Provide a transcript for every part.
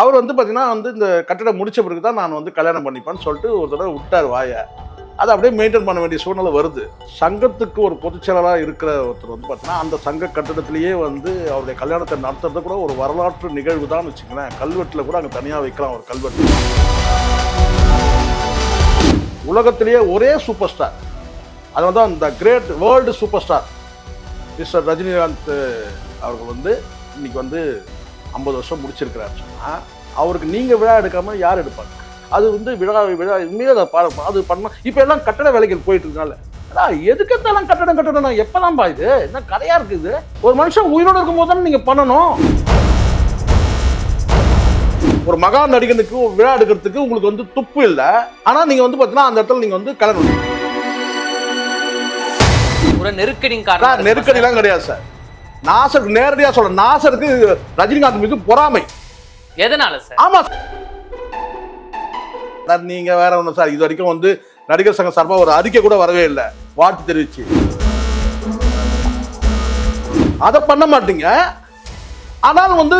அவர் வந்து பார்த்தீங்கன்னா வந்து இந்த கட்டிடம் முடிச்ச பிறகு தான் நான் வந்து கல்யாணம் பண்ணிப்பேன்னு சொல்லிட்டு ஒரு தடவை விட்டார் வாயை. அதை அப்படியே மெயின்டைன் பண்ண வேண்டிய சூழ்நிலை வருது. சங்கத்துக்கு ஒரு பொதுச்செயலராக இருக்கிற ஒருத்தர் வந்து பார்த்தீங்கன்னா அந்த சங்க கட்டிடத்திலேயே வந்து அவருடைய கல்யாணத்தை நடத்துறது கூட ஒரு வரலாற்று நிகழ்வு தான் வச்சுங்களேன் கல்வெட்டில் கூட அங்கே தனியாக வைக்கலாம் ஒரு கல்வெட்டு. உலகத்திலேயே ஒரே சூப்பர் ஸ்டார் அதனால தான் இந்த great world super star mister Rajinikanth அவர்கள் வந்து இன்னைக்கு வந்து ஐம்பது வருஷம் முடிச்சிருக்கிறாரு சொன்னா அவருக்கு நீங்க விழா எடுக்காம யார் எடுப்பாங்க? அது வந்து விழா விழா உண்மையிலே அதை பா- அது பண்ண இப்போ எல்லாம் கட்டட வேலைகள் போயிட்டு இருக்கனால. அதான் எதுக்கு எல்லாம் கட்டடம் கட்டடம் எப்பதான்பா இது? என்ன கதையா இருக்குது ஒரு மனுஷன் உயிரோடு இருக்கும் போது தானே நீங்க பண்ணணும்? ஒரு மகா நடிகனுக்கு ஒரு விழா எடுக்கிறதுக்கு உங்களுக்கு வந்து துப்பு இல்லை. ஆனா நீங்க வந்து பாத்தீங்கன்னா அந்த இடத்துல நீங்க வந்து கல்யாணம் ஒரு காரணம். நெருக்கடிலாம் கிடையாது சார். நாசருக்கு நேரடியா சொல்றேன். நாசருக்கு ரஜினிகாந்த் மீது பொறாமை. எதனால சார் ஆமா சார் நீங்க வேற ஒண்ணு சார் இது வரைக்கும் வந்து நடிகர் சங்க சார்பா ஒரு அறிக்கை கூட வரவே இல்லை. வாழ்த்து தெரிவிச்சு. அதை பண்ண மாட்டீங்க. ஆனால் வந்து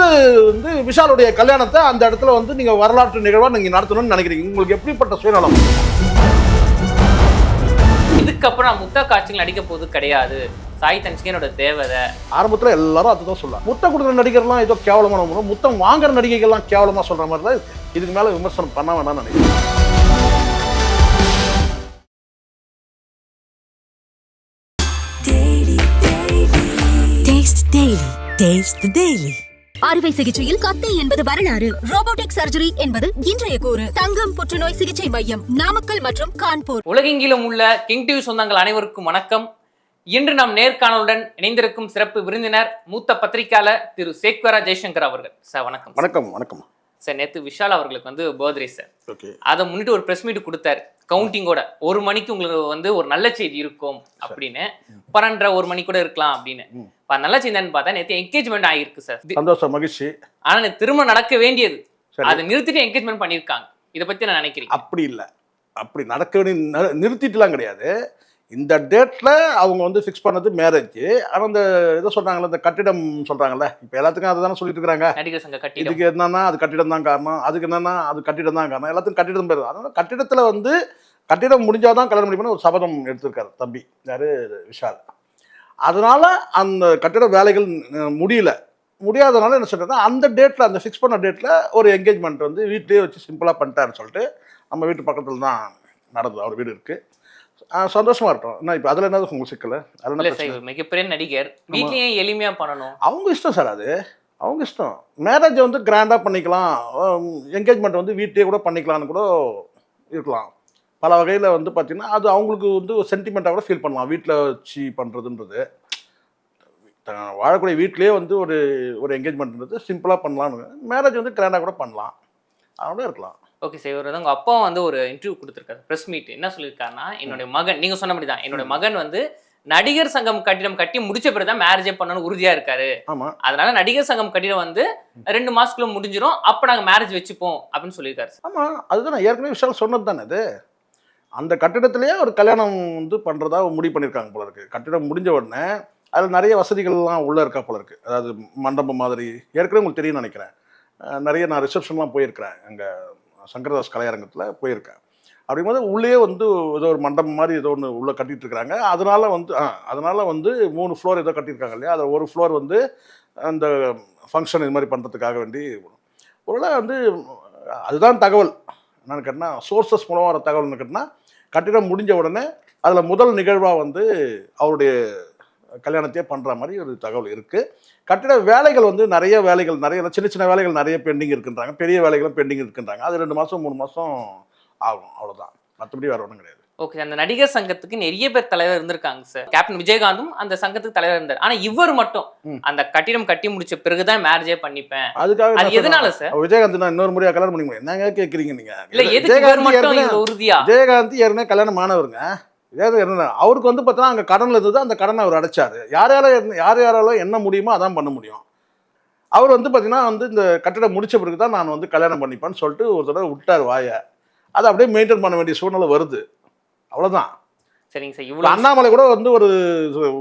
வந்து விஷாலுடைய கல்யாணத்தை அந்த இடத்துல வந்து நீங்க வரலாற்று நிகழ்வா நீங்க நடத்தணும்னு நினைக்கிறீங்க. உங்களுக்கு எப்படிப்பட்ட சுயநலம்? இதுக்கப்புறம் நான் முத்த காட்சிகள் நடிக்க போது கிடையாது. சாய் தன்ஸ்கி என்னோட தேவதை. ஆரம்பத்துல எல்லாரும் அதுதான் சொல்லுவாங்க. முத்தம் கொடுக்குற நடிகர்லாம் ஏதோ கேவலமான முறை முத்தம் வாங்குற நடிகைகள்லாம் கேவலமா சொல்ற மாதிரி தான் இருக்கு. இதுக்கு மேல விமர்சனம் பண்ண வேண்டாம்னு நினைக்கிறேன். Taste Daily. Taste the Daily. அறுவை சிகிச்சையில் கத்தை என்பது வரலாறு. ரோபோட்டிக் சர்ஜரி என்பது இன்றைய கூறு. தங்கம் புற்றுநோய் சிகிச்சை மையம் நாமக்கல் மற்றும் கான்பூர். உலகெங்கிலும் உள்ள கிங் டிவி சொந்தங்கள் அனைவருக்கும் வணக்கம். இன்று நாம் நேர்காணலுடன் இணைந்திருக்கும் சிறப்பு விருந்தினர் மூத்த பத்திரிகையாளர் திரு சேக்வரா ஜெய்சங்கர் அவர்கள். சார் வணக்கம் வணக்கம் வணக்கம். சார் நேத்து விஷால் அவர்களுக்கு வந்து பர்த்டே சார். ஓகே அதை முன்னிட்டு ஒரு பிரஸ் மீட் கொடுத்தாரு. கவுண்டிங்கோட ஒரு மணிக்கு உங்களுக்கு வந்து ஒரு நல்ல செய்தி இருக்கும் அப்படின்னு பன்னெண்டரை ஒரு மணி கூட இருக்கலாம் அப்படின்னு. இப்ப நல்ல செய்தின்னு பார்த்தா நேற்று என்கேஜ்மெண்ட் ஆகிருக்கு சார் சந்தோஷம் மகிழ்ச்சி. ஆனா நேத்து திரும்ப நடக்க வேண்டியது. அதை நிறுத்திட்டு என்கேஜ்மெண்ட் பண்ணிருக்காங்க இதை பத்தி நான் நினைக்கிறேன் அப்படி இல்லை. அப்படி நடக்க வேண்டிய நிறுத்திட்டுலாம் கிடையாது. இந்த டேட்ல அவங்க வந்து ஃபிக்ஸ் பண்ணது மேரேஜ் ஆனால் இந்த இதை சொல்றாங்கல்ல இந்த கட்டிடம் சொல்றாங்கல்ல. இப்போ எல்லாத்துக்கும் அதை தானே சொல்லிட்டு இருக்காங்க நடிகர் சங்க கட்டிடம். இதுக்கு என்னன்னா அது கட்டிடம் தான் காரணம். அதுக்கு என்னன்னா அது கட்டிடம் தான் காரணம். எல்லாத்துக்கும் கட்டிடம் பேர் அதனால கட்டிடத்துல வந்து கட்டிடம் முடிஞ்சாதான் கல்யாணம் முடியும்னு ஒரு சபதம் எடுத்திருக்காரு தம்பி யாரு? விஷால். அதனால அந்த கட்டிட வேலைகள் முடியல. முடியாதனால என்ன சொல்றேன்னா அந்த டேட்ல அந்த ஃபிக்ஸ் பண்ண டேட்ல ஒரு என்கேஜ்மெண்ட் வந்து வீட்லயே வச்சு சிம்பிளா பண்ணிட்டாருன்னு சொல்லிட்டு நம்ம வீட்டு பக்கத்துல தான் நடந்தது. அவர் வீடு இருக்கு. அஹ், சந்தோஷமா இருக்கட்டும். என்ன இப்போ அதுல என்ன உங்களுக்கு சிக்கல? அதுல மிகப்பெரிய நடிகர். வீட்லயே எளிமையா பண்ணணும். அவங்க இஷ்டம் சார் அது. அவங்க இஷ்டம். மேரேஜை வந்து கிராண்டாக பண்ணிக்கலாம். என்கேஜ்மெண்ட் வந்து வீட்லயே கூட பண்ணிக்கலாம்னு கூட இருக்கலாம். பல வகையில் வந்து பார்த்தீங்கன்னா அது அவங்களுக்கு வந்து சென்டிமெண்ட்டாக கூட ஃபீல் பண்ணலாம். வீட்டில் வச்சு பண்ணுறதுன்றது வாழக்கூடிய வீட்லேயே வந்து ஒரு ஒரு என்கேஜ்மெண்ட்ன்றது சிம்பிளாக பண்ணலாம்னு மேரேஜ் வந்து கிராண்டாக கூட பண்ணலாம். அதோட இருக்கலாம். ஓகே சார் இவர் வந்து உங்க அப்பா வந்து ஒரு இன்டர்வியூ கொடுத்துருக்காரு பிரஸ் மீட் என்ன சொல்லியிருக்காருன்னா என்னுடைய மகன் நீங்க சொன்னபடி தான் என்னோட மகன் வந்து நடிகர் சங்கம் கட்டிடம் கட்டி முடிச்ச பிறகு தான் மேரேஜே பண்ணணும்னு உறுதியா இருக்காரு. அதனால நடிகர் சங்கம் கட்டிடம் வந்து ரெண்டு மாசத்துக்குள்ள முடிஞ்சிரும். அப்ப நாங்க மேரேஜ் வச்சுப்போம் அப்படின்னு சொல்லியிருக்காரு ஆமாம் அதுதான் ஏற்கனவே விஷயம் சொன்னது தானே அது? அந்த கட்டிடத்திலேயே ஒரு கல்யாணம் வந்து பண்ணுறதா முடிவு பண்ணியிருக்காங்க போல இருக்குது கட்டிடம் முடிஞ்ச உடனே அதில் நிறைய வசதிகள்லாம் உள்ளே இருக்கா போல இருக்குது அதாவது மண்டபம் மாதிரி ஏற்கனவே உங்களுக்கு தெரியும்னு நினைக்கிறேன். நிறைய நான் ரிசப்ஷன்லாம் போயிருக்கிறேன். அங்கே சங்கரதாஸ் கலையரங்கத்தில் போயிருக்கேன். அப்படிங்கும்போது உள்ளே வந்து ஏதோ ஒரு மண்டபம் மாதிரி ஏதோ ஒன்று உள்ளே கட்டிகிட்டு இருக்கிறாங்க அதனால் வந்து ஆ அதனால் வந்து மூணு ஃப்ளோர் ஏதோ கட்டியிருக்காங்க இல்லையா? அதில் ஒரு ஃப்ளோர் வந்து அந்த ஃபங்க்ஷன் இது மாதிரி பண்ணுறதுக்காக வேண்டி ஒருவேளை வந்து அதுதான் தகவல். என்னென்னு கேட்டால் சோர்சஸ் மூலமாக வர தகவல்னு கேட்டால் கட்டிடம் முடிஞ்ச உடனே அதில் முதல் நிகழ்வாக வந்து அவருடைய கல்யாணத்தையே பண்ணுற மாதிரி ஒரு தகவல் இருக்குது கட்டிட வேலைகள் வந்து நிறைய வேலைகள் நிறைய சின்ன சின்ன வேலைகள் நிறைய பெண்டிங் இருக்குன்றாங்க. பெரிய வேலைகளும் பெண்டிங் இருக்குன்றாங்க. அது ரெண்டு மாதம் மூணு மாதம் ஆகும். அவ்வளோதான் மற்றபடி வேறு ஒன்றும் கிடையாது. ஓகே அந்த நடிகர் சங்கத்துக்கு நிறைய பேர் தலைவர் இருந்திருக்காங்க சார் கேப்டன் விஜயகாந்தும் அந்த சங்கத்துக்கு தலைவர் இருந்தார். ஆனா இவர் மட்டும். அந்த கட்டிடம் கட்டி முடிச்ச பிறகுதான் மேரேஜே பண்ணிப்பேன். அதுக்காக அது எதனால? சார் விஜயகாந்த் நான் இன்னொரு முறையாக கல்யாணம் முடியும். என்னங்க கேட்குறீங்க நீங்கள் இல்ல எதுக்கு இவர் மட்டும் உறுதியா? விஜயகாந்த் ஏற்கனவே கல்யாணம் ஆனவருங்க. அவருக்கு வந்து பார்த்தோன்னா அங்கே கடன் இருந்தது அந்த கடனை அவர் அடைச்சாரு. யார் யார யார் யாரால என்ன முடியுமோ அதான் பண்ண முடியும். அவர் வந்து பார்த்தீங்கன்னா வந்து இந்த கட்டிடம் முடிச்ச பிறகு தான் நான் வந்து கல்யாணம் பண்ணிப்பேன்னு சொல்லிட்டு ஒரு தடவை விட்டார் வாயை. அதை அப்படியே மெயின்டைன் பண்ண வேண்டிய சூழ்நிலை வருது. அவ்வளோதான் சரிங்க சார் இப்ப இவ்வளவு அண்ணாமலை கூட வந்து ஒரு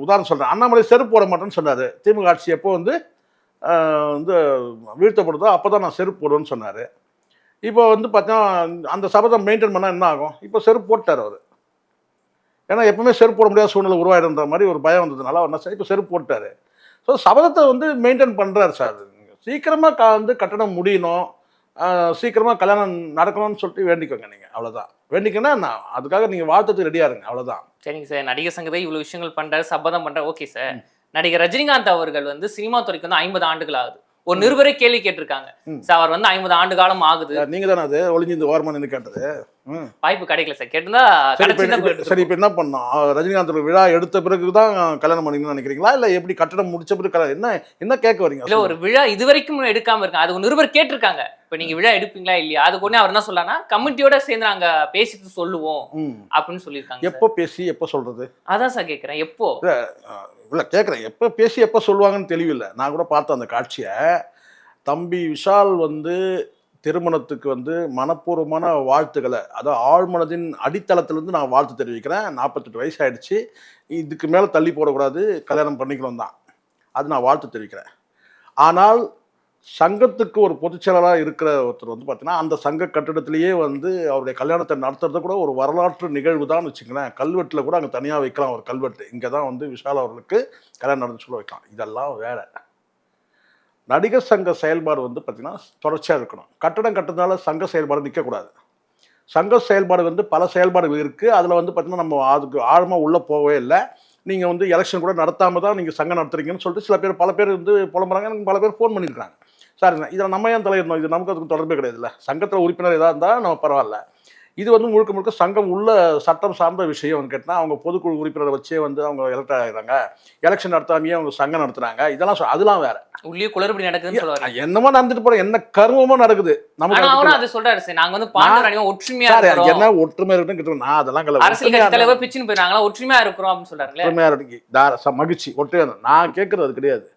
உதாரணம் சொல்றேன். அண்ணாமலை செருப்பு போட மாட்டேன்னு சொன்னாரு. திமுக ஆட்சி எப்போ வந்து வந்து வீழ்த்தப்படுதோ அப்போ தான் நான் செருப்பு போடுவேன்னு சொன்னார். இப்போ வந்து பார்த்தீங்கன்னா அந்த சபதம் மெயின்டைன் பண்ணால் என்ன ஆகும்? இப்போ செருப்பு போட்டார் அவர். ஏன்னா எப்பவுமே செருப்பு போட முடியாத சூழ்நிலை உருவாயிடுன்ற மாதிரி ஒரு பயம் வந்ததுனால அவர் என்ன சார் இப்போ செருப்பு போட்டார். ஸோ சபதத்தை வந்து மெயின்டைன் பண்ணுறாரு சார். சீக்கிரமாக க வந்து கட்டணம் முடியணும். சீக்கிரமாக கல்யாணம் நடக்கணும்னு சொல்லிட்டு வேண்டிக்கோங்க நீங்கள் அவ்வளோதான் வேண்டிக்கன்னா நான் அதுக்காக நீங்கள் வாழ்த்துறதுக்கு ரெடியாக இருங்க. அவ்வளோதான் சரிங்க சார். நடிகர் சங்கத்தை இவ்வளவு விஷயங்கள் பண்றாரு சபதம் பண்றாரு. ஓகே சார் நடிகர் ரஜினிகாந்த் அவர்கள் வந்து சினிமா துறைக்கு வந்து ஐம்பது ஆண்டுகள் ஆகுது. ஒரு நிருபரே கேள்வி கேட்டிருக்காங்க. சார் அவர் வந்து ஐம்பது ஆண்டு காலம் ஆகுது. நீங்கள் தானே அது? ஒளிஞ்சு இந்த ஓரமாக நின்று கேட்டது. வாய்ப்பு கிடைக்கல சார். கேட்டிருந்தா சரி இப்ப என்ன- சரி இப்போ என்ன பண்ணோம் அவர் ரஜினிகாந்தோட விழா எடுத்த பிறகு தான் கல்யாணம் பண்ணிக்கணும்னு நினைக்கிறீங்களா? இல்லை எப்படி கட்டணம் முடிச்ச பிறகு என்ன என்ன கேட்க வரீங்க? இல்ல ஒரு விழா இது வரைக்கும் எடுக்காம இருக்காங்க. அது ஒரு நிருபர் கேட்டிருக்காங்க. இப்ப நீங்க விழா எடுப்பீங்களா இல்லையா? அதுக்கு உடனே அவர் என்ன சொல்லலாம்னா கமிட்டியோட சேர்ந்து நாங்க பேசிட்டு சொல்லுவோம். அப்படின்னு சொல்லியிருக்காங்க. எப்போ பேசி எப்போ சொல்றது? அதான் சார் கேக்குறேன். எப்போ? இல்லை கேட்குறேன் எப்போ பேசி எப்போ சொல்லுவாங்கன்னு தெளிவில்லை. நான் கூட பார்த்தேன் அந்த காட்சியை தம்பி விஷால் வந்து திருமணத்துக்கு வந்து மனப்பூர்வமான வாழ்த்துக்களை அதாவது ஆழ்மனதின் அடித்தளத்திலேருந்து நான் வாழ்த்து தெரிவிக்கிறேன். நாற்பத்தெட்டு வயசு ஆயிடுச்சு இதுக்கு மேலே தள்ளி போடக்கூடாது. கல்யாணம் பண்ணிக்கணும் தான் அது நான் வாழ்த்து தெரிவிக்கிறேன். ஆனால் சங்கத்துக்கு ஒரு பொதுச்செயலாளராக இருக்கிற ஒருத்தர் வந்து பார்த்தீங்கன்னா அந்த சங்க கட்டிடத்திலேயே வந்து அவருடைய கல்யாணத்தை நடத்துறது கூட ஒரு வரலாற்று நிகழ்வு தான் வச்சுங்களேன் கல்வெட்டில் கூட அங்கே தனியாக வைக்கலாம் ஒரு கல்வெட்டு. இங்கே தான் வந்து விஷால் அவர்களுக்கு கல்யாணம் நடந்து சொல்ல வைக்கலாம். இதெல்லாம் வேற. நடிகர் சங்க செயல்பாடு வந்து பார்த்தீங்கன்னா தொடர்ச்சியாக இருக்கணும். கட்டடம் கட்டுறதுனால சங்க செயல்பாடு நிற்கக்கூடாது சங்க செயல்பாடு வந்து பல செயல்பாடுகள் இருக்குது அதில் வந்து பார்த்திங்கன்னா நம்ம அதுக்கு ஆழமாக உள்ளே போகவே இல்லை. நீங்கள் வந்து எலெக்ஷன் கூட நடத்தாமல் தான் நீங்கள் சங்கம் நடத்துறீங்கன்னு சொல்லிட்டு சில பேர் பல பேர் வந்து புலம்புறாங்க. எனக்கு பல பேர் ஃபோன் பண்ணியிருக்காங்க சார் இதில் நம்ம ஏன் தலையிடணும்? இது நமக்கு அதுக்கு தொடர்பே கிடையாதுல்ல. சங்கத்தில் உறுப்பினர் எதாக இருந்தால் நம்ம பரவாயில்ல. இது வந்து முழுக்க முழுக்க சங்கம் உள்ள சட்டம் சார்ந்த விஷயம் கேட்டால் அவங்க பொதுக்குழு உறுப்பினரை வச்சே வந்து அவங்க எலக்ட் ஆகிறாங்க எலெக்ஷன் நடத்தாமையே அவங்க சங்கம் நடத்துறாங்க. இதெல்லாம் அதெல்லாம் வேற. உள்ளே குளறுபடி நடக்குதுன்னு என்னமோ நடந்துட்டு போறோம் என்ன கர்மமோ நடக்குது. நமக்கு அதை சொல்றாரு சார். நாங்க வந்து பாண்டவர் ஒற்றுமையா இருக்கிறோம். என்ன ஒற்றுமை கேட்டு நான் அதெல்லாம் கல- அரசியல் கட்சி தலைவர் பிச்சுன்னு போயிடுறாங்களா? ஒற்றுமையா இருக்கிறோம் அப்படின்னு சொல்றாங்களே ஒற்றுமையா இருக்கு. மகிழ்ச்சி. ஒற்றுமையா. நான் கேட்கறது அது கிடையாது.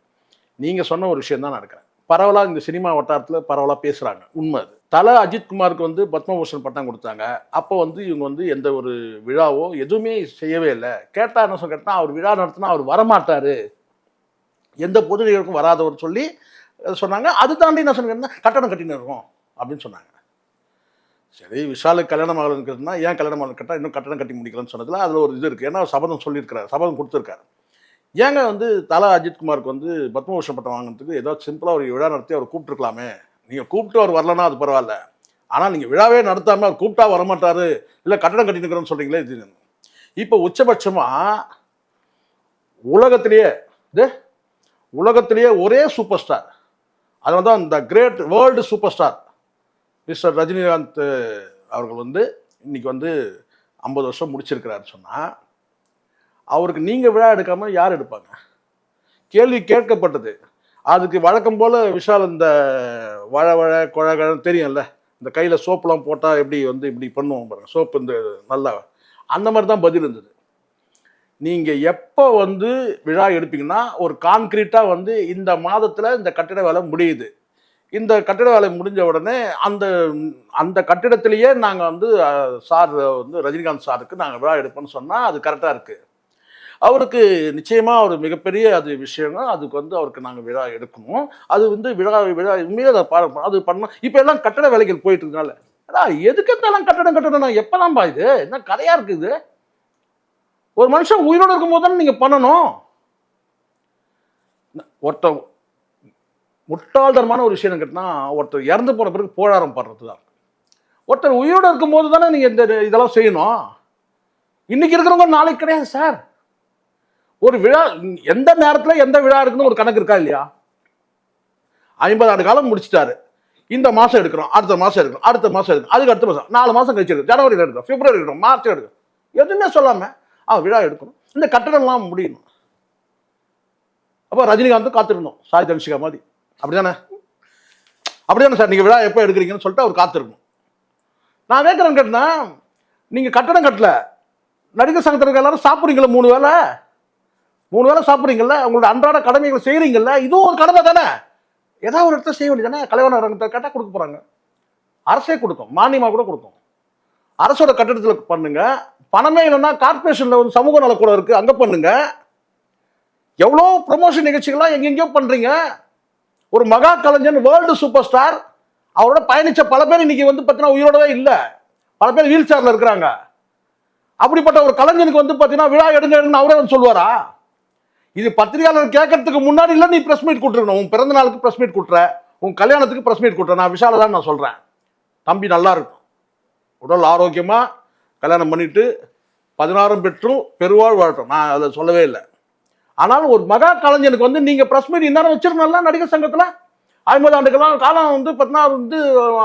நீங்க சொன்ன ஒரு விஷயம் தான் நடக்கிறேன் பரவலாக இந்த சினிமா வட்டாரத்தில் பரவலாக பேசுகிறாங்க உண்மை அது. தல அஜித்குமாருக்கு வந்து பத்மபூஷன் பட்டம் கொடுத்தாங்க. அப்போ வந்து இவங்க வந்து எந்த ஒரு விழாவோ எதுவுமே செய்யவே இல்லை. கேட்டார் என்ன சொல்ல கேட்டால் அவர் விழா நடத்தினா அவர் வரமாட்டார். எந்த பொது நிகழ்வுக்கும் வராதவர் சொல்லி சொன்னாங்க. அது தாண்டி என்ன சொன்னாங்கன்னா கட்டணம் கட்டின்னு இருக்கோம் அப்படின்னு சொன்னாங்க. சரி விஷாலுக்கு கல்யாணம் ஆகலன்னு ஏன் கல்யாணம் ஆகலன்னு கேட்டால் இன்னும் கட்டணம் கட்டி முடிக்கலன்னு சொன்னதில் அதில் ஒரு இது இருக்குது ஏன்னா சபதம் சொல்லியிருக்கிறார் சபதம் கொடுத்துருக்காரு. ஏங்க வந்து தலா அஜித்குமாருக்கு வந்து பத்மபூஷன் பட்டம் வாங்கினதுக்கு ஏதாவது சிம்பிளாக ஒரு விழா நடத்தி அவர் கூப்பிட்டுருக்கலாமே. நீங்கள் கூப்பிட்டு அவர் வரலன்னா அது பரவாயில்ல. ஆனால் நீங்கள் விழாவே நடத்தாமல் அவர் கூப்பிட்டா வரமாட்டாரு. இல்லை கட்டணம் கட்டினுக்கிறோன்னு சொல்கிறீங்களே இது இப்போ உச்சபட்சமாக உலகத்திலேயே இது உலகத்திலேயே ஒரே சூப்பர் ஸ்டார் அதனால தான் இந்த great world super star mister Rajinikanth அவர்கள் வந்து இன்னைக்கு வந்து ஐம்பது வருஷம் முடிச்சிருக்கிறாரு சொன்னால் அவருக்கு நீங்கள் விழா எடுக்காமல் யார் எடுப்பாங்க? கேள்வி கேட்கப்பட்டது. அதுக்கு வழக்கம் போல் விஷால் இந்த வழ வழ குழகழன்னு தெரியும்ல? இந்த கையில் சோப்புலாம் போட்டால் எப்படி வந்து இப்படி பண்ணுவோம் பாருங்க. சோப்பு இந்த நல்லா அந்த மாதிரி தான் பதில் இருந்தது. நீங்கள் எப்போ வந்து விழா எடுப்பீங்கன்னா ஒரு கான்கிரீட்டாக வந்து இந்த மாதத்தில் இந்த கட்டிட வேலை முடியுது. இந்த கட்டிட வேலை முடிஞ்ச உடனே அந்த அந்த கட்டிடத்திலேயே நாங்கள் வந்து சார் வந்து ரஜினிகாந்த் சாருக்கு நாங்கள் விழா எடுப்போம்னு சொன்னால் அது கரெக்டாக இருக்குது அவருக்கு நிச்சயமாக ஒரு மிகப்பெரிய அது விஷயம்னா அதுக்கு வந்து அவருக்கு நாங்கள் விழா எடுக்கணும். அது வந்து விழா விழா உண்மையிலே அதை பா- அது பண்ணோம் இப்போ எல்லாம் கட்டட வேலைகள் போயிட்டு இருக்கனால. அடா எதுக்கு இருந்தாலும் கட்டடம் கட்டணும் எப்போதான்பா இது? என்ன கதையாக இருக்குது ஒரு மனுஷன் உயிரோடு இருக்கும்போது தானே நீங்கள் பண்ணணும். ஒருத்தன் முட்டாள்தரமான ஒரு விஷயம் கேட்டால் ஒருத்தர் இறந்து போன பிறகு போராடம் படுறது தான் ஒருத்தர் உயிரோடு இருக்கும்போது தானே நீங்கள் இந்த இதெல்லாம் செய்யணும். இன்னைக்கு இருக்கிறவங்க நாளைக்கு கிடையாது சார். ஒரு விழா எந்த நேரத்தில் எந்த விழா இருக்குன்னு ஒரு கணக்கு இருக்கா இல்லையா? ஐம்பது ஆண்டு காலம் முடிச்சிட்டாரு. இந்த மாதம் எடுக்கிறோம் அடுத்த மாதம் எடுக்கிறோம் அடுத்த மாதம் எடுக்கணும் அதுக்கு அடுத்த மாதம் நாலு மாதம் கழிச்சு எடுக்கும் ஜனவரியில் எடுக்கும் பிப்ரவரி எடுக்கணும் மார்ச் எடுக்கும் எதுவுமே சொல்லாமல் ஆ விழா எடுக்கணும். இந்த கட்டடம்லாம் முடியணும். அப்போ ரஜினிகாந்தும் காத்திருந்தோம் சாய் தனுஷிகா மாதிரி. அப்படிதானே? அப்படிதானே சார் நீங்கள் விழா எப்போ எடுக்கிறீங்கன்னு சொல்லிட்டு அவர் காத்திருக்கணும். நான் கேட்குறேன் கேட்டேன்னா நீங்கள் கட்டடம் கட்டல. நடிகர் சங்கத்தில் எல்லாரும் சாப்பிட்றீங்களா மூணு வேளை? மூணு வேளை சாப்பிட்றீங்கல்ல உங்களோட அன்றாட கடமைகளை செய்கிறீங்கல்ல இதுவும் ஒரு கடமை தானே? ஏதாவது ஒரு இடத்துல செய்ய வேண்டியதானே கலைவாணர் அரங்கத்தை கேட்டால் கொடுக்க போகிறாங்க அரசே கொடுக்கும் மானியமாக கூட கொடுக்கும். அரசோட கட்டடத்தில் பண்ணுங்க. பணமே இல்லைன்னா கார்பரேஷனில் வந்து சமூக நலக்கூடம் இருக்குது அங்கே பண்ணுங்க. எவ்வளோ ப்ரொமோஷன் நிகழ்ச்சிகள்லாம் எங்கெங்கேயோ பண்ணுறீங்க ஒரு மகா கலைஞன் வேர்ல்டு சூப்பர் ஸ்டார் அவரோட பயணித்த பல பேர் இன்னைக்கு வந்து பார்த்தீங்கன்னா உயிரோடவே இல்லை. பல பேர் வீல் சேரில் இருக்கிறாங்க. அப்படிப்பட்ட ஒரு கலைஞனுக்கு வந்து பார்த்தீங்கன்னா விழா எடுங்க எடுங்கன்னு அவரே வந்து சொல்லுவாரா? இது பத்திரிகையாளர் கேட்கறதுக்கு முன்னாடி இல்லை நீ ப்ரெஸ் மீட் கொடுத்துருக்கணும் உன் பிறந்த நாளுக்கு ப்ரெஸ் மீட் கொடுத்துற உன் கல்யாணத்துக்கு ப்ரெஸ் மீட் கொடுத்துற நான் விஷால தான் நான் சொல்கிறேன் தம்பி நல்லா இருக்கும். உடல் ஆரோக்கியமாக கல்யாணம் பண்ணிட்டு பதினாறும் பெற்றும் பெருவாழ் வாழட்டும் நான் அதை சொல்லவே இல்லை. ஆனால் ஒரு மகா கலைஞனுக்கு வந்து நீங்கள் ப்ரெஸ் மீட் இந்நேரம் வச்சிருந்தால நடிகர் சங்கத்தில்? ஐம்பது ஆண்டுக்கெல்லாம் காலம் வந்து பதினாறு வந்து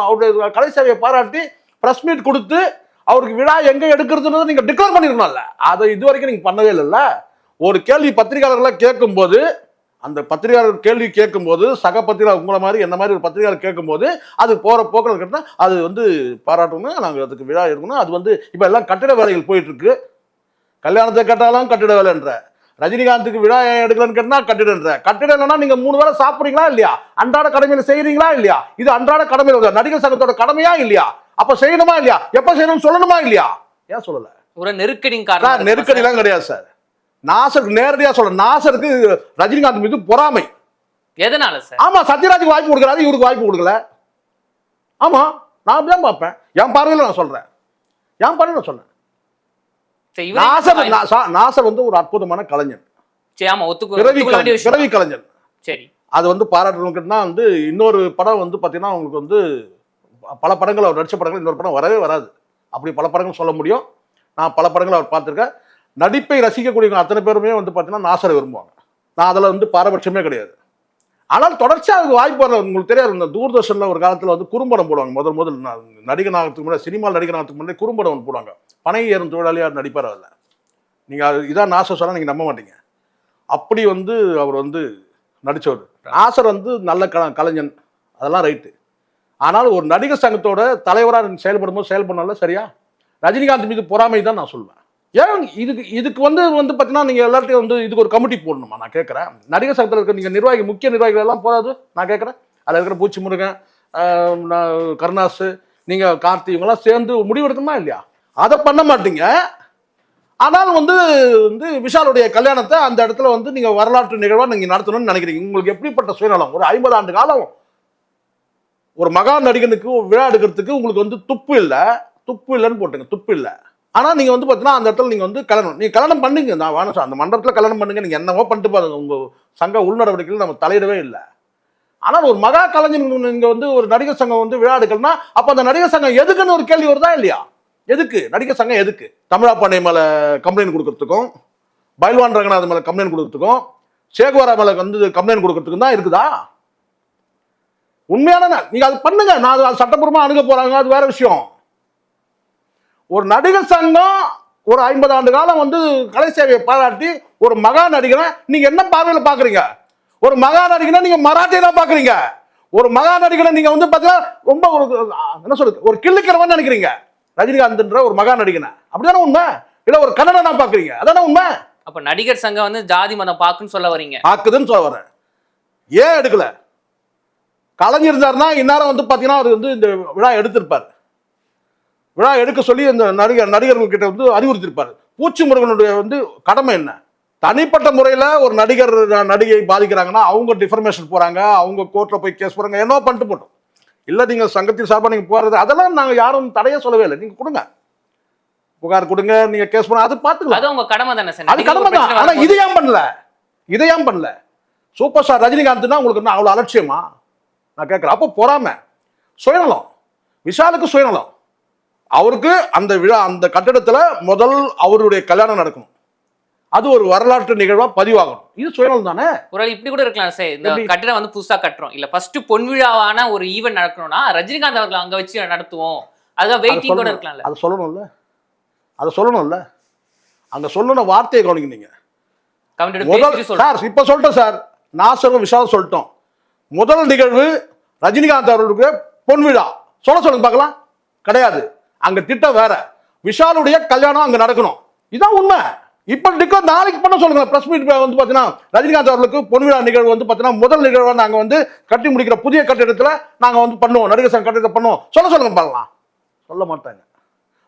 அவருடைய கலை சேவையை பாராட்டி ப்ரெஸ் மீட் கொடுத்து அவருக்கு விழா எங்கே எடுக்கிறதுன்றது நீங்கள் டிக்ளேர் பண்ணியிருக்கணும்ல அதை இது வரைக்கும் நீங்கள் பண்ணவே இல்லைல்ல. ஒரு கேள்வி பத்திரிகையாளர்களாக கேட்கும்போது அந்த பத்திரிகையாளர் கேள்வி கேட்கும்போது சக பத்திரிகையாளர் உங்களை மாதிரி என்ன மாதிரி ஒரு பத்திரிகையாளர் கேட்கும்போது அது போகிற போக்கில் கேட்டால் அது வந்து பாராட்டணும் நாங்கள் அதுக்கு விழா எடுக்கணும். அது வந்து இப்போ எல்லாம் கட்டிட வேலைகள் போயிட்டு இருக்கு கல்யாணத்தை கேட்டாலும் கட்டிட வேலைன்ற. ரஜினிகாந்துக்கு விழா எடுக்கலன்னு கேட்டா கட்டிடன்ற. கட்டிடம் இல்லைன்னா நீங்க மூணு வேளை சாப்பிடுறீங்களா இல்லையா? அன்றாட கடமையில செய்யறீங்களா இல்லையா? இது அன்றாட கடமையில நடிகர் சங்கத்தோட கடமையா இல்லையா? அப்ப செய்யணுமா இல்லையா? எப்ப செய்யணும்னு சொல்லணுமா இல்லையா? ஏன் சொல்லல? ஒரு காரணம் நெருக்கடிலாம் கிடையாது சார். நாசருக்கு நேரடியா சொல்ற நாசருக்கு ரஜினிகாந்த் மீது பொறாமை. எதனால சார் ஆமா சத்யராஜுக்கு வாய்ப்பு கொடுக்குறாரு இவருக்கு வாய்ப்பு கொடுக்கல. ஆமா நான் அப்படிதான் பார்ப்பேன். என் பார்வையில நான் சொல்றேன். என் பார்வையில நான் இவரே நாசர் நாசர் வந்து ஒரு அற்புதமான கலைஞன். பிறவி பிறவி கலைஞன். சரி. அது வந்து பாராட்டணும்னா வந்து இன்னொரு படம் வந்து பார்த்தீங்கன்னா உங்களுக்கு வந்து பல படங்கள் அவர் நடிச்ச படங்கள் இன்னொரு படம் வரவே வராது. அப்படி பல படங்கள் சொல்ல முடியும். நான் பல படங்கள் அவர் பார்த்துருக்கேன். நடிப்பை ரசிக்கக்கூடிய அத்தனை பேருமே வந்து பார்த்தீங்கன்னா நாசரை விரும்புவாங்க. நான் அதில் வந்து பாரபட்சமே கிடையாது. ஆனால் தொடர்ச்சியாக அதுக்கு வாய்ப்பு வரல. உங்களுக்கு தெரியாது இந்த தூர்தர்ஷனில் ஒரு காலத்தில் வந்து குறும்படம் போடுவாங்க. முதல் முதல் நான் நடிகன் ஆகிறதுக்கு முன்னாடி சினிமா நடிகன் ஆகிறதுக்கு முன்னாடி குறும்படம் ஒன்று போடுவாங்க. பனை ஏறும் தொழிலாளியார் நடிப்பார் அதில். நீங்கள் இதான் நாசர் சொன்னால் நீங்கள் நம்ப மாட்டீங்க. அப்படி வந்து அவர் வந்து நடித்தவர் நாசர் வந்து நல்ல க கலைஞன். அதெல்லாம் ரைட்டு. ஆனால் ஒரு நடிகர் சங்கத்தோட தலைவராக செயல்படும் போது செயல்படல சரியா? ரஜினிகாந்த் மீது பொறாமை தான் நான் சொல்வேன். ஏன் இதுக்கு இதுக்கு வந்து வந்து பார்த்தீங்கன்னா நீங்கள் எல்லாத்தையும் வந்து இதுக்கு ஒரு கமிட்டி போடணுமா? நான் கேட்குறேன் நடிகர் சங்கத்தில் இருக்க நீங்கள் நிர்வாகி முக்கிய நிர்வாகிகள் எல்லாம் போதாது? நான் கேட்குறேன் அதில் இருக்கிற பூச்சி முருகன் ஆஹ், நீங்கள் கார்த்தி இவங்கெல்லாம் சேர்ந்து முடிவெடுக்கணுமா இல்லையா? அதை பண்ண மாட்டீங்க. ஆனால் வந்து வந்து விஷாலுடைய கல்யாணத்தை அந்த இடத்துல வந்து நீங்கள் வரலாற்று நிகழ்வாக நீங்கள் நடத்தணும்னு நினைக்கிறீங்க. உங்களுக்கு எப்படிப்பட்ட சுயநலம்? ஒரு ஐம்பது ஆண்டு காலம் ஒரு மகா நடிகனுக்கு விழா எடுக்கிறதுக்கு உங்களுக்கு வந்து துப்பு இல்லை. துப்பு இல்லைன்னு போட்டுங்க. துப்பு இல்லை. ஆனால் நீங்கள் வந்து பார்த்தீங்கன்னா அந்த இடத்துல நீங்கள் வந்து கல்யாணம் நீங்கள் கல்யாணம் பண்ணுங்க. நான் வேணும் சார். அந்த மண்டபத்தில் கல்யாணம் பண்ணுங்க. நீங்கள் என்னவோ பண்ணிட்டு பாருங்க. உங்கள் சங்க உள்நடவடிக்கையில் நம்ம தலையிடவே இல்லை. ஆனால் ஒரு மகா கலைஞன் நீங்கள் வந்து ஒரு நடிகர் சங்கம் வந்து விழா எடுக்கலன்னா அப்போ அந்த நடிகர் சங்கம் எதுக்குன்னு ஒரு கேள்வி வருதா இல்லையா? எதுக்கு? நடிகர் சங்கம் எதுக்கு? தமிழா பாண்டிய மேலே கம்ப்ளைண்ட் கொடுக்கறதுக்கும் பைல்வான் ரங்கநாதன் மேலே கம்ப்ளைண்ட் கொடுக்கறதுக்கும் சேகுவாரா மேலே வந்து கம்ப்ளைண்ட் கொடுக்கறதுக்கும் தான் இருக்குதா? உண்மையான நீங்கள் அது பண்ணுங்க. நான் அது- சட்டப்பூர்வமாக அணுக போகிறாங்க அது வேற விஷயம். ஒரு நடிகர் சங்கம் ஒரு ஐம்பது ஆண்டு காலம் வந்து கலை சேவையை பாராட்டி ஒரு மகா நடிகரை நீங்க என்ன பார்வையில பாக்குறீங்க? ஒரு மகா நடிகனை நீங்க மராட்டியா பாக்குறீங்க. ஒரு மகா நடிகனை நீங்க வந்து பாத்தீங்கன்னா ரொம்ப ஒரு என்ன சொல்றது ஒரு கிள்ளுக்கிறவன் நினைக்கிறீங்க. ரஜினிகாந்த்ன்ற ஒரு மகா நடிகனை. அப்படிதானே உண்மை? இல்ல ஒரு கன்னடனா பாக்குறீங்க. அதானே உண்மை? அப்ப நடிகர் சங்கம் வந்து ஜாதி மதம் பாக்குன்னு சொல்ல வரீங்க. ஆக்குதுன்னு சொல்ல வரேன் ஏன் எடுக்கல? கலைஞர் இருந்தாருன்னா இந்நேரம் வந்து பாத்தீங்கன்னா அவர் வந்து இந்த விழா எடுத்திருப்பார். விழா எடுக்க சொல்லி இந்த நடிகர் நடிகர்கள் கிட்ட வந்து அறிவுறுத்திருப்பார் பூச்சி முருகனுடைய வந்து கடமை என்ன? தனிப்பட்ட முறையில் ஒரு நடிகர் நடிகை பாதிக்கிறாங்கன்னா அவங்க டிஃபர்மேஷன் போறாங்க அவங்க கோர்ட்டில் போய் கேஸ் போறாங்க என்னவோ பண்ணிட்டு போட்டோம். இல்லை நீங்கள் சங்கத்தின் சார்பாக நீங்கள் போகிறது அதெல்லாம் நாங்கள் யாரும் தடையே சொல்லவே இல்லை. நீங்கள் கொடுங்க. புகார் கொடுங்க நீங்கள் கேஸ் பண்ண அது பார்த்துக்கலாம். அது உங்க கடமை தானே சார்? அது கடமை தான். பிரச்சனை ஆனா வரும்போது- இது ஏன் பண்ணல? இதை ஏன் பண்ணல? சூப்பர் ஸ்டார் ரஜினிகாந்த்னா உங்களுக்கு என்ன அவ்வளவு அலட்சியமா? நான் கேட்கறேன். அப்போ பொறாம. சுயநலம். விஷாலுக்கு சுயநலம். அவருக்கு அந்த விழா அந்த கட்டடத்துல முதல் அவருடைய கல்யாணம் நடக்கணும். அது ஒரு வரலாற்று நிகழ்வா பதிவாகணும். இது சுயநலம் தானே? ஒரு இப்படி கூட இருக்கலாம் சார் இந்த? கட்டிடம் வந்து புதுசா கட்டுறோம். இல்ல ஃபர்ஸ்ட் பொன் விழாவான ஒரு ஈவென்ட் நடக்கணும்னா ரஜினிகாந்த் அவர்கள் அங்க வச்சு நடத்துவோம். அதுதான் வெயிட்டிங் கூட. இருக்கலாம்ல. அதை சொல்லணும்ல. அதை சொல்லணும்ல. அங்க சொல்லணும் வார்த்தையை கவனிங்க நீங்க. சார் இப்ப சொல்லிட்டேன் சார். நாசரும் விஷாலும் சொல்லிட்டோம். முதல் நிகழ்வு ரஜினிகாந்த் அவர்களுக்கு பொன் விழா. சொல்ல சொல்லுங்க பார்க்கலாம். கிடையாது. அங்க திட்டம் வேற. விஷாலுடைய கல்யாணம் அங்க நடக்கணும். இதுதான் உண்மை. இப்ப நிக்க நாளைக்கு பண்ண சொல்லுங்க. பிரஸ் மீட் வந்து பாத்தீங்கன்னா ரஜினிகாந்த் அவர்களுக்கு பொன் விழா நிகழ்வு வந்து பாத்தீங்கன்னா முதல் நிகழ்வு நாங்க வந்து கட்டி முடிக்கிற புதிய கட்டிடத்துல நாங்க வந்து பண்ணுவோம். நடிகர் சங்க கட்டிடத்தை பண்ணுவோம். சொல்ல சொல்லுங்க பார்க்கலாம் சொல்ல மாட்டாங்க.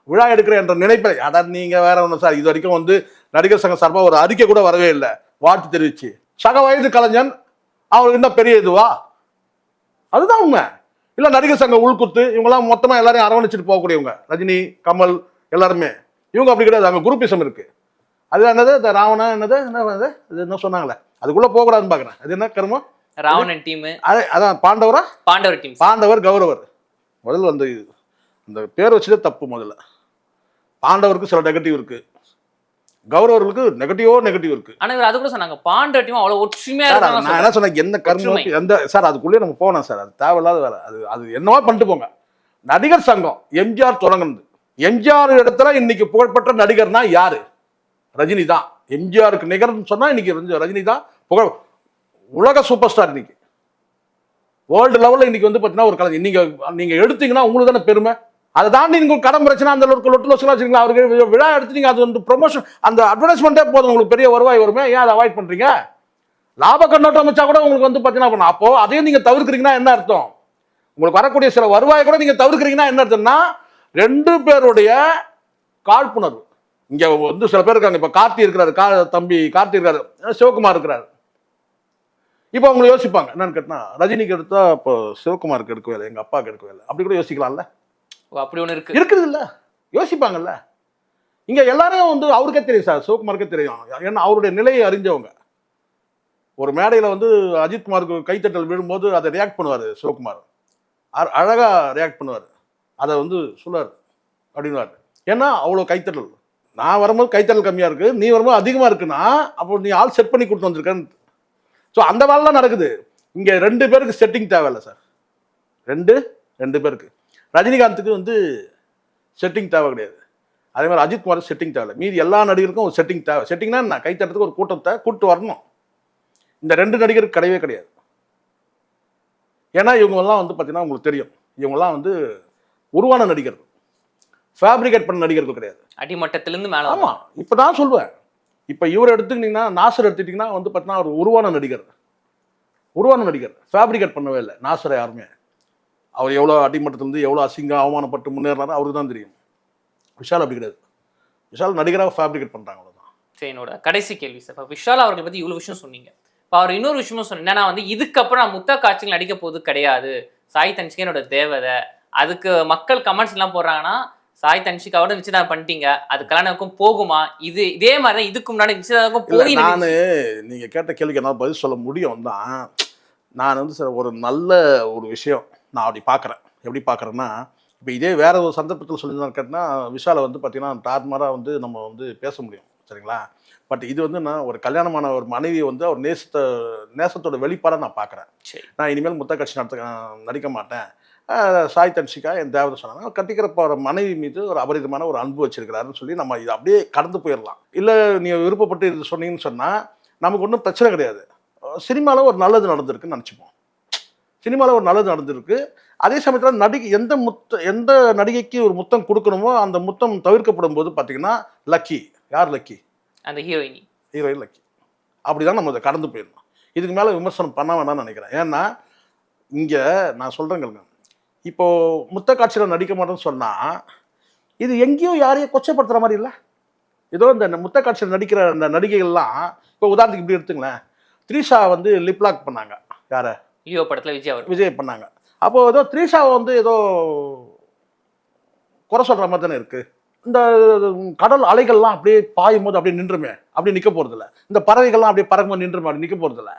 விழா எடுக்கிற என்ற நினைப்பில் அதான் நீங்க வேற ஒன்றும் சார். இது வரைக்கும் வந்து நடிகர் சங்க சார்பாக ஒரு அறிக்கை கூட வரவே இல்லை. வாழ்த்து தெரிவிச்சு. சக வயது கலைஞன் அவருக்கு என்ன பெரிய இதுவா? அதுதான் உண்மை. இல்லை நடிகர் சங்க உள்குத்து இவங்கெல்லாம் மொத்தமாக எல்லாரையும் அரவணைச்சிட்டு போகக்கூடியவங்க. ரஜினி கமல் எல்லாருமே. இவங்க அப்படி கிடையாது அங்கே குரூப்பிசம் இருக்கு. அது என்னது? இந்த ராவணா என்னது? என்ன இது என்ன சொன்னாங்களே? அதுக்குள்ளே போகக்கூடாதுன்னு பார்க்குறேன் அது என்ன கருமம் ராவணன் டீம் அது அதான் பாண்டவரா? பாண்டவர் டீம் பாண்டவர் கௌரவர். முதல்ல அந்த அந்த பேர் வச்சதே தப்பு முதல்ல. பாண்டவருக்கு சில நெகட்டிவ் இருக்கு. கௌரவர்களுக்கு நெகட்டிவோ நெகட்டிவ் இருக்கு. ஆனா இவர் அது கூட சொன்னாங்க பாண்டவர் டீம் அவ்வளவு ஒற்றுமையா நான் என்ன சொன்னேன் என்ன கர்மம். எந்த சார் அதுக்குள்ளே நம்ம போனோம் சார் அது தேவையில்லாத வேலை. அது அது என்னவா பண்ணிட்டு போங்க. நடிகர் சங்கம் எம்ஜிஆர் தொடங்குனது. எம்ஜிஆர் இடத்துல இன்னைக்கு புகழ்பெற்ற நடிகர்னா யாரு? ரஜினி தான் எம்ஜிஆருக்கு நிகர்னு சொன்னா இன்னைக்கு ரஜி- ரஜினி தான் புகழ் உலக சூப்பர் ஸ்டார் இன்னைக்கு வேர்ல்டு லெவலில் இன்னைக்கு வந்து பார்த்தீங்கன்னா ஒரு கலைஞர் நீங்க நீங்க எடுத்தீங்கன்னா உங்களுக்கு தானே பெருமை? அதை தாண்டி நீங்கள் கடன் பிரச்சனை அந்த அளவுக்கு லொட்டு லட்சம் வச்சுருங்களா அவருக்கு விழா விழா நீங்கள் அது வந்து ப்ரொமோஷன் அந்த அட்வர்டைஸ்மெண்ட்டே போதும் உங்களுக்கு பெரிய வருவாய் வருமே? ஏன் அதை அவாய்ட் பண்ணுறீங்க லாப கண்ணோட்டம் வச்சா கூட உங்களுக்கு வந்து பார்த்தீங்கன்னா அப்ப அப்போ அதையும் நீங்கள் தவிர்க்கிறீங்கன்னா என்ன அர்த்தம்? உங்களுக்கு வரக்கூடிய சில வருவாயை கூட நீங்கள் தவிர்க்கிறீங்கன்னா என்ன அர்த்தம்னா ரெண்டு பேருடைய காழ்ப்புணர்வு. இங்கே வந்து சில பேர் இருக்காங்க. இப்போ கார்த்தி இருக்கிறாரு கா தம்பி கார்த்தி இருக்காரு சிவகுமார் இருக்கிறாரு. இப்போ அவங்க யோசிப்பாங்க. என்னன்னு கேட்டால் ரஜினிக்கு எடுத்தால் இப்போ சிவகுமாருக்கு எடுக்கவே இல்லை எங்கள் அப்பாவுக்கு எடுக்கவே இல்லை. அப்படி கூட யோசிக்கலாம்ல? அப்படி ஒன்று இருக்கு. இருக்குது இல்லை யோசிப்பாங்கல்ல. இங்கே எல்லாரையும் வந்து அவருக்கே தெரியும் சார். சிவகுமாருக்கே தெரியும். ஏன்னா அவருடைய நிலையை அறிஞ்சவங்க. ஒரு மேடையில் வந்து அஜித்குமாருக்கு கைத்தட்டல் விழும்போது அதை ரியாக்ட் பண்ணுவார் சிவகுமார். அழகாக ரியாக்ட் பண்ணுவார். அதை வந்து சொல்லுவார். அப்படின்னு ஏன்னா அவ்வளோ கைத்தட்டல். நான் வரும்போது கைத்தட்டல் கம்மியாக இருக்குது நீ வரும்போது அதிகமாக இருக்குன்னா அப்போ நீ ஆள் செட் பண்ணி கொடுத்து வந்திருக்கேன்னு ஸோ அந்த வேலைலாம் நடக்குது. இங்கே ரெண்டு பேருக்கு செட்டிங் தேவையில்ல சார். ரெண்டு ரெண்டு பேருக்கு. ரஜினிகாந்துக்கு வந்து செட்டிங் தேவை கிடையாது. அதே மாதிரி அஜித் குமார் செட்டிங் தேவை மீதி எல்லா நடிகருக்கும் ஒரு செட்டிங் தேவை. செட்டிங்னா என்ன? கைத்தட்டத்துக்கு ஒரு கூட்டத்தை கூட்டு வரணும். இந்த ரெண்டு நடிகருக்கு கிடையவே கிடையாது. ஏன்னா இவங்கெல்லாம் வந்து பார்த்தீங்கன்னா உங்களுக்கு தெரியும். இவங்கெல்லாம் வந்து உருவான நடிகர் ஃபேப்ரிகேட் பண்ண நடிகர்கள் கிடையாது. அடிமட்டத்திலிருந்து மேல ஆமா. இப்போ நான் சொல்லுவேன் இப்போ இவர் எடுத்துக்கிட்டீங்கன்னா நாசர் எடுத்துக்கிட்டிங்கன்னா வந்து பார்த்தீங்கன்னா ஒரு உருவான நடிகர். உருவான நடிகர். ஃபேப்ரிகேட் பண்ணவே இல்லை. நாசரை யாருமே. அவர் எவ்வளோ அடிமட்டத்திலிருந்து எவ்வளோ அசிங்கம் அவமானப்பட்டு முன்னேறினாரோ அவருக்கு தான் தெரியும். விஷால் அப்படி கிடையாது. விஷால் நடிகராக ஃபேப்ரிகேட் பண்ணுறாங்க அவ்வளோதான் சரி என்னோட கடைசி கேள்வி சார் இப்போ விஷால் அவர்களை பத்தி இவ்வளவு விஷயம் சொன்னீங்க. இப்போ அவர் இன்னொரு விஷயமும் சொன்னேன். என்னன்னா வந்து இதுக்கப்புறம் நான் முத்தா காட்சிகள் நடிக்க போவது கிடையாது. சாய் தன்ஷிகா என்னோட தேவதை. அதுக்கு மக்கள் கமெண்ட்ஸ் எல்லாம் போடுறாங்கன்னா சாய் தன்ஷிகாவோட நிச்சயதார்த்தம் பண்ணிட்டீங்க. அது கல்யாணம் போகுமா? இது இதே மாதிரி தான் இதுக்கு முன்னாடி நிச்சயதார்த்தம் இல்லை போய் நான் நீங்கள் கேட்ட கேள்விக்கு என்னால் பதில் சொல்ல முடியும். தான் நான் வந்து சார் ஒரு நல்ல ஒரு விஷயம். நான் அப்படி பார்க்குறேன். எப்படி பார்க்குறேன்னா இப்போ இதே வேற ஒரு சந்தர்ப்பத்தில் சொல்லியிருந்தான்னு கேட்டினா விஷாலை வந்து பார்த்தீங்கன்னா டார்மாராக வந்து நம்ம வந்து பேச முடியும். சரிங்களா? பட் இது வந்து நான் ஒரு கல்யாணமான ஒரு மனைவியை வந்து அவர் நேசத்தை நேசத்தோட வெளிப்பாடாக நான் பார்க்குறேன். நான் இனிமேல் முத்த கட்சி நடத்த நடிக்க மாட்டேன். சாய் தன்ஷிகா என் தேவதை சொன்னாங்க. கட்டிக்கிற போகிற மனைவி மீது ஒரு அபரிதமான ஒரு அன்பு வச்சிருக்கிறாருன்னு சொல்லி நம்ம இது அப்படியே கடந்து போயிடலாம். இல்லை நீ விருப்பப்பட்டு இது சொன்னீங்கன்னு சொன்னால் நமக்கு ஒன்றும் பிரச்சனை கிடையாது. சினிமாவில் ஒரு நல்லது நடந்திருக்குன்னு நினச்சிப்போம். சினிமாவில் ஒரு நல்லது நடந்திருக்கு. அதே சமயத்தில் நடிகை எந்த முத்த எந்த நடிகைக்கு ஒரு முத்தம் கொடுக்கணுமோ அந்த முத்தம் தவிர்க்கப்படும் போது பார்த்தீங்கன்னா லக்கி. யார் லக்கி? அந்த ஹீரோயினி ஹீரோயின் லக்கி. அப்படி தான் நம்ம இதை கடந்து போயிடணும். இதுக்கு மேலே விமர்சனம் பண்ண வேண்டாம்னு நினைக்கிறேன். ஏன்னா இங்கே நான் சொல்கிறேங்க இப்போ முத்த காட்சியில் நடிக்க மாட்டேன்னு சொன்னால் இது எங்கேயோ யாரையும் கொச்சப்படுத்துகிற மாதிரி இல்லை? ஏதோ இந்த முத்த காட்சியில் நடிக்கிற அந்த நடிகைகள்லாம் இப்போ உதாரணத்துக்கு இப்படி எடுத்துங்களேன். த்ரீஷா வந்து லிப்லாக் பண்ணாங்க. யாரை? லியோ படத்தில் விஜய் அவர் விஜய் பண்ணாங்க. அப்போ ஏதோ த்ரீஷாவை வந்து ஏதோ குறை சொல்கிற மாதிரி தானே இருக்குது இந்த கடல் அலைகள்லாம் அப்படியே பாயும் போது அப்படியே நின்றுமே அப்படி நிற்க போகிறதில்ல இந்த பறவைகள்லாம் அப்படியே பறக்கும் நின்றுமே அப்படி நிற்க போகிறதில்ல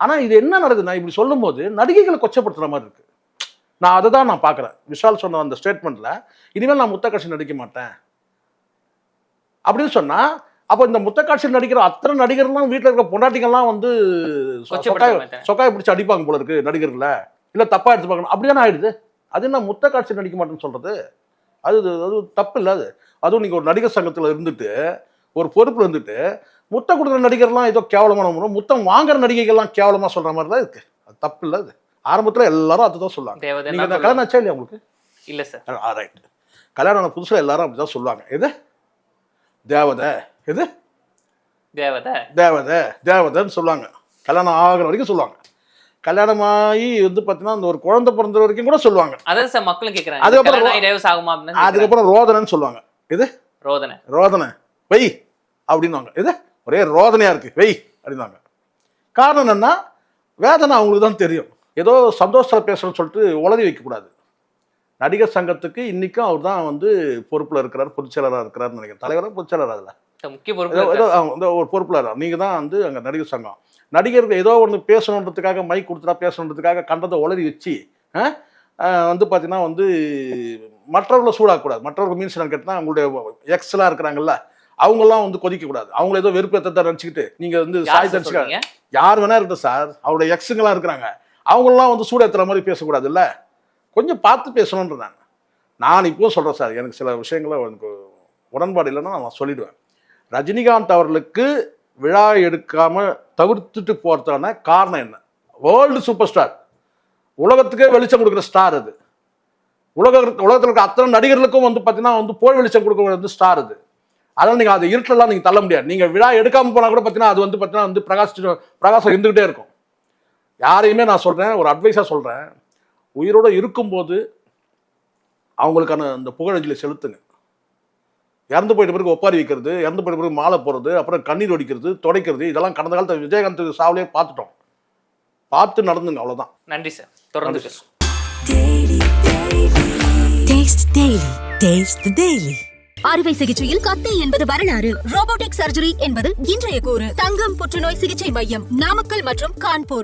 ஆனால் இது என்ன நடக்குதுன்னா இப்படி சொல்லும்போது நடிகைகளை கொச்சப்படுத்துகிற மாதிரி இருக்குது நான் அதை தான் நான் பார்க்குறேன். விஷால் சொன்ன அந்த ஸ்டேட்மெண்ட்டில் இனிமேல் நான் முத்தக்காட்சி நடிக்க மாட்டேன். அப்படின்னு சொன்னால் அப்போ இந்த முத்தக்காட்சியில் நடிக்கிற அத்தனை நடிகர்லாம் வீட்டில் இருக்கிற பொண்டாட்டிகள்லாம் வந்து சொக்காய் தான். பிடிச்சி அடிப்பாங்க போல இருக்கு நடிகர்களை இல்லை தப்பா எடுத்துப்பாங்க அப்படிதானே ஆயிடுது? அது என்ன முத்தக்காட்சி நடிக்க மாட்டேன்னு சொல்றது? அது அது தப்பு இல்லை அது. அதுவும் நீங்கள் ஒரு நடிகர் சங்கத்தில் இருந்துட்டு ஒரு பொறுப்பில் இருந்துட்டு முத்தம் கொடுக்குற நடிகர்லாம் ஏதோ கேவலமான முறை முத்தம் வாங்குற நடிகைகள்லாம் கேவலமாக சொல்ற மாதிரி தான் இருக்கு. அது தப்பு இல்லை அது. ஆரம்பத்தில் எல்லாரும் அதுதான் சொல்லுவாங்க. தேவதை நீங்க இந்த கல்யாணம் ஆச்சா இல்லையா உங்களுக்கு? இல்ல சார் ரைட் கல்யாணம் புதுசுல எல்லாரும் அப்படிதான் சொல்லுவாங்க. எது? தேவதை. எது? தேவதை. தேவதை. தேவதைன்னு சொல்லுவாங்க. கல்யாணம் ஆகிற வரைக்கும் சொல்லுவாங்க. கல்யாணம் ஆகி வந்து பார்த்தீங்கன்னா அந்த ஒரு குழந்தை பிறந்த வரைக்கும் கூட சொல்லுவாங்க. அதான் சார் மக்களும் கேக்குறாங்க. அதுக்கப்புறம். அதுக்கப்புறம் ரோதனைன்னு சொல்லுவாங்க. எது? ரோதனை. ரோதனை. வெய் அப்படின்னுவாங்க. எது? ஒரே ரோதனையா இருக்கு. வெய் அப்படின்னுவாங்க. காரணம் என்னன்னா வேதனை அவங்களுக்கு தான் தெரியும். ஏதோ சந்தோஷத்தில் பேசுகிறேன்னு சொல்லிட்டு உளறி வைக்கக்கூடாது. நடிகர் சங்கத்துக்கு இன்னைக்கும் அவர் தான் வந்து பொறுப்பில் இருக்கிறார் பொதுச்செயலராக இருக்கிறார்னு நினைக்கிறேன். தலைவராக பொதுச்செயலர் அதில்? முக்கிய பொறுப்பு ஒரு பொறுப்பில் நீங்கள் தான் வந்து அங்கே நடிகர் சங்கம். நடிகருக்கு ஏதோ ஒன்று பேசணுன்றதுக்காக மைக் கொடுத்துட்டா பேசணுன்றதுக்காக கண்டதை உளறி வச்சு வந்து பார்த்தீங்கன்னா வந்து மற்றவர்களை சூடாக்கக்கூடாது. மற்றவர்கள் மீன்ஸ் என்னன்னு கேட்டால் அவங்களுடைய எக்ஸ்லாம் இருக்கிறாங்கல்ல அவங்கெல்லாம் வந்து கொதிக்கக்கூடாது. அவங்கள ஏதோ வெறுப்பேற்றத்தை நினச்சிக்கிட்டு நீங்கள் வந்து சாய் சொல்றீங்க? யார் வேணா இருக்கட்டும் சார். அவருடைய எக்ஸுங்கெல்லாம் இருக்கிறாங்க. அவங்களாம் வந்து சூடேற்றுற மாதிரி பேசக்கூடாது இல்ல கொஞ்சம் பார்த்து பேசணுன்றாங்க நான் இப்போது இப்போவும் சொல்கிறேன் சார் எனக்கு சில விஷயங்களை எனக்கு உடன்பாடு இல்லைன்னா நான் சொல்லிடுவேன். ரஜினிகாந்த் அவர்களுக்கு விழா எடுக்காமல் தவிர்த்துட்டு போகிறதுக்கான காரணம் என்ன? வேர்ல்டு சூப்பர் ஸ்டார் உலகத்துக்கே வெளிச்சம் கொடுக்குற ஸ்டார் அது. உலக உலகத்தில் இருக்க அத்தனை நடிகர்களுக்கும் வந்து பார்த்தீங்கன்னா வந்து போய் வெளிச்சம் கொடுக்குற வந்து ஸ்டார் அது. அதனால் நீங்கள் அதை இருட்டெல்லாம் நீங்கள் தள்ள முடியாது. நீங்கள் விழா எடுக்காமல் போனால் கூட பார்த்தீங்கன்னா அது வந்து பார்த்தீங்கன்னா வந்து பிரகாஷ் பிரகாசம் இருந்துக்கிட்டே இருக்கும். யாரையுமே நான் சொல்கிறேன் ஒரு அட்வைஸாக சொல்கிறேன் உயிரோடு இருக்கும்போது அவங்களுக்கான அந்த புகழஞ்சலி செலுத்துங்க இறந்து போயிட்ட பிறகு ஒப்பாரி வைக்கிறது இறந்து போயிட்ட பிறகு மாலை போடுறது அப்புறம் கண்ணீர் வடிக்கிறது துடைக்கிறது இதெல்லாம் கடந்த காலத்தில் விஜயகாந்த் சாவலே பார்த்துட்டோம் பார்த்து நடந்துங்க அவ்வளோதான் நன்றி சார் தொடர்ந்து நன்றி. பேசுவோம் Taste Daily. Taste the Daily. அறுவை சிகிச்சையில் கத்தை என்பது வரலாறு ரோபோட்டிக் சர்ஜரி என்பது இன்றைய கூறு தங்கம் புற்றுநோய் சிகிச்சை மையம் நாமக்கல் மற்றும் கான்பூர்